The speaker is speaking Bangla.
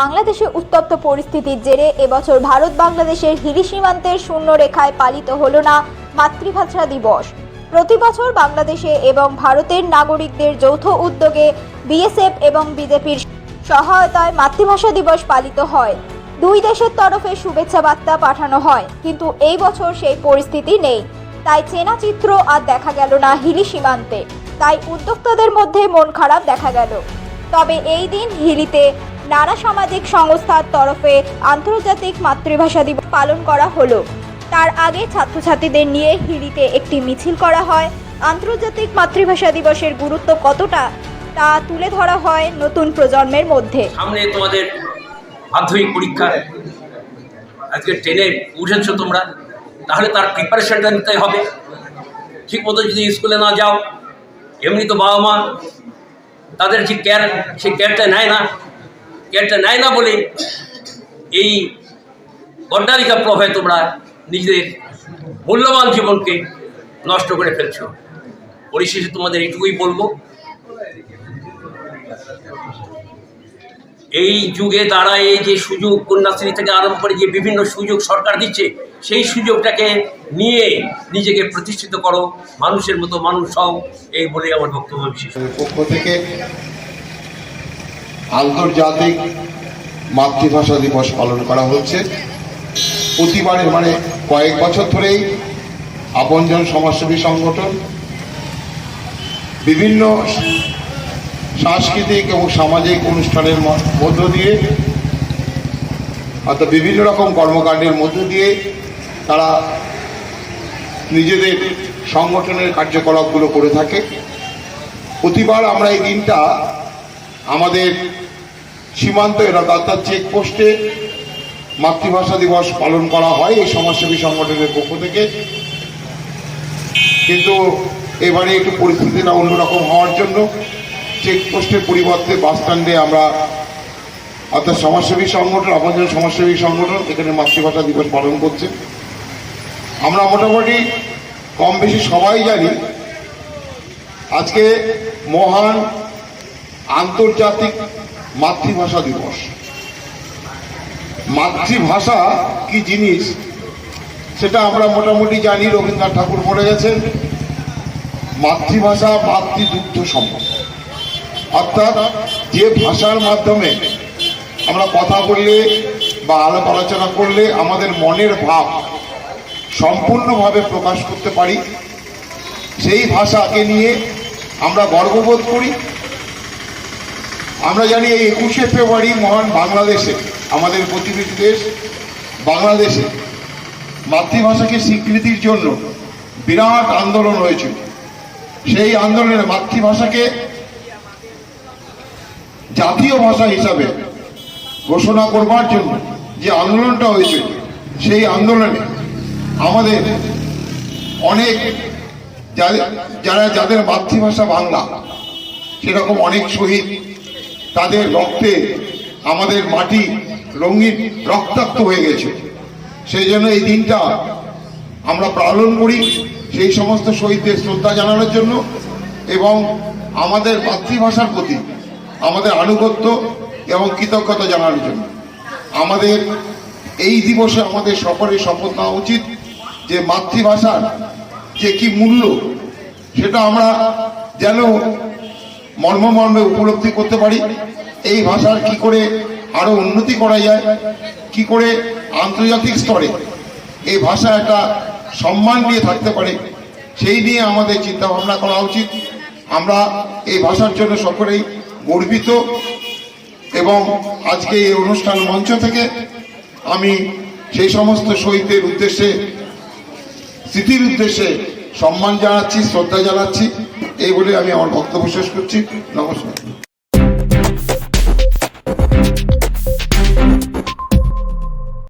বাংলাদেশে উত্তপ্ত পরিস্থিতির জেরে এবছর ভারত বাংলাদেশের হিলি সীমান্তের শূন্য রেখায় পালিত হল না মাতৃভাষা দিবস। প্রতি বছর বাংলাদেশে এবং ভারতের নাগরিকদের যৌথ উদ্যোগে বিএসএফ এবং বিজেপির সহায়তায় মাতৃভাষা দিবস পালিত হয়। দুই দেশের তরফে শুভেচ্ছা বার্তা পাঠানো হয়, কিন্তু এই বছর সেই পরিস্থিতি নেই। তাই চেনা চিত্র আর দেখা গেল না হিলি সীমান্তে। তাই উদ্যোক্তাদের মধ্যে মন খারাপ দেখা গেল। তবে এই দিন হিলিতে নানা সামাজিক সংস্থার তরফে আন্তর্জাতিক মাতৃভাষা দিবস পালন করা হলো। তার আগে ছাত্রছাত্রীদের নিয়ে হিলিতে একটি মিছিল করা হয়। আন্তর্জাতিক মাতৃভাষা দিবসের গুরুত্ব কতটা তা তুলে ধরা হয় নতুন প্রজন্মের মধ্যে। সামনে তোমাদের মাধ্যমিক পরীক্ষা, আজকে ট্রেনে উঠেছো তোমরা, তাহলে তার প্রিপারেশনটা নিতে হবে। ঠিক মতো যদি স্কুলে না যাও, এমনি তো বাবা মা তাদের যে কেয়ার সেই কেয়ারটা নেয় না। কেয়ারটা নেয় না বলে এই গড্ডালিকা প্রভাবে তোমরা নিজেদের মূল্যবান জীবনকে নষ্ট করে ফেলছো। পরিশেষে তোমাদের এইটুকুই বলব। এই যুগে দাঁড়ায় এই যে সুযোগ কন্যাশ্রী থেকে আরম্ভ করে যে বিভিন্ন সুযোগ সরকার দিচ্ছে, সেই সুযোগটাকে নিয়ে নিজেকে প্রতিষ্ঠিত করো। মানুষের মতো মানুষ হও, এই বলে আমার বক্তব্য বিশেষ। পক্ষ থেকে আন্তর্জাতিক মাতৃভাষা দিবস পালন করা হচ্ছে। প্রতিবারের মানে কয়েক বছর ধরেই আপনজন সমাজসেবী সংগঠন, বিভিন্ন সাংস্কৃতিক এবং সামাজিক অনুষ্ঠানের মধ্য দিয়ে, অর্থাৎ বিভিন্ন রকম কর্মকাণ্ডের মধ্য দিয়ে তারা নিজেদের সংগঠনের কার্যকলাপগুলো করে থাকে। প্রতিবার আমরা এই দিনটা আমাদের সীমান্ত এলাকা অর্থাৎ চেকপোস্টে মাতৃভাষা দিবস পালন করা হয় এই সমাজসেবী সংগঠনের পক্ষ থেকে। কিন্তু এবারে একটু পরিস্থিতিটা অন্যরকম হওয়ার জন্য চেকপোস্টের পরিবর্তে বাস স্ট্যান্ডে আমরা অর্থাৎ সমাজসেবী সংগঠন, আমাদের সমাজসেবী সংগঠন এখানে মাতৃভাষা দিবস পালন করছে। আমরা মোটামুটি কম বেশি সবাই জানি আজকে মহান আন্তর্জাতিক মাতৃভাষা দিবস। মাতৃভাষা কি জিনিস? সেটা আমরা মোটামুটি জানি, রবীন্দ্রনাথ ঠাকুর বলে গেছেন। মাতৃভাষা মাতৃদুগ্ধ সম্ভব অর্থাৎ যে ভাষার মাধ্যমে আমরা কথা বললে বা আলাপ আলোচনা করলে আমাদের মনের ভাব সম্পূর্ণভাবে প্রকাশ করতে পারি। সেই ভাষাকে নিয়ে আমরা গর্ববোধ করি। আমরা জানি এই একুশে ফেব্রুয়ারি মহান বাংলাদেশে, আমাদের প্রতিবেশী দেশ বাংলাদেশে মাতৃভাষাকে স্বীকৃতির জন্য বিরাট আন্দোলন হয়েছিল সেই আন্দোলনে মাতৃভাষাকে জাতীয় ভাষা হিসাবে ঘোষণা করবার জন্য যে আন্দোলনটা হয়েছে, সেই আন্দোলনে আমাদের অনেক যারা যাদের মাতৃভাষা বাংলা, সেরকম অনেক শহীদ তাদের রক্তে আমাদের মাটি রঙিন, রক্তাক্ত হয়ে গেছে। সেই জন্য এই দিনটা আমরা পালন করি সেই সমস্ত শহীদদের শ্রদ্ধা জানানোর জন্য এবং আমাদের মাতৃভাষার প্রতি আমাদের আনুগত্য এবং কৃতজ্ঞতা জানানোর জন্য। আমাদের এই দিবসে আমাদের সকলের শপথ নেওয়া উচিত যে মাতৃভাষার যে কি মূল্য, সেটা আমরা যেন মর্ম মর্মে উপলব্ধি করতে পারি। এই ভাষার কি করে আরও উন্নতি করা যায়, কি করে আন্তর্জাতিক স্তরে এই ভাষা একটা সম্মান নিয়ে থাকতে পারে, সেই নিয়ে আমাদের চিন্তা ভাবনা করা উচিত। আমরা এই ভাষার জন্য সকলেই গর্বিত এবং আজকে এই অনুষ্ঠান মঞ্চ থেকে আমি সেই সমস্ত শহীদদের উদ্দেশ্যে, স্মৃতির উদ্দেশ্যে সম্মান জানাচ্ছি, শ্রদ্ধা জানাচ্ছি। এই বলে আমি আমার বক্তব্য শেষ করছি। নমস্কার।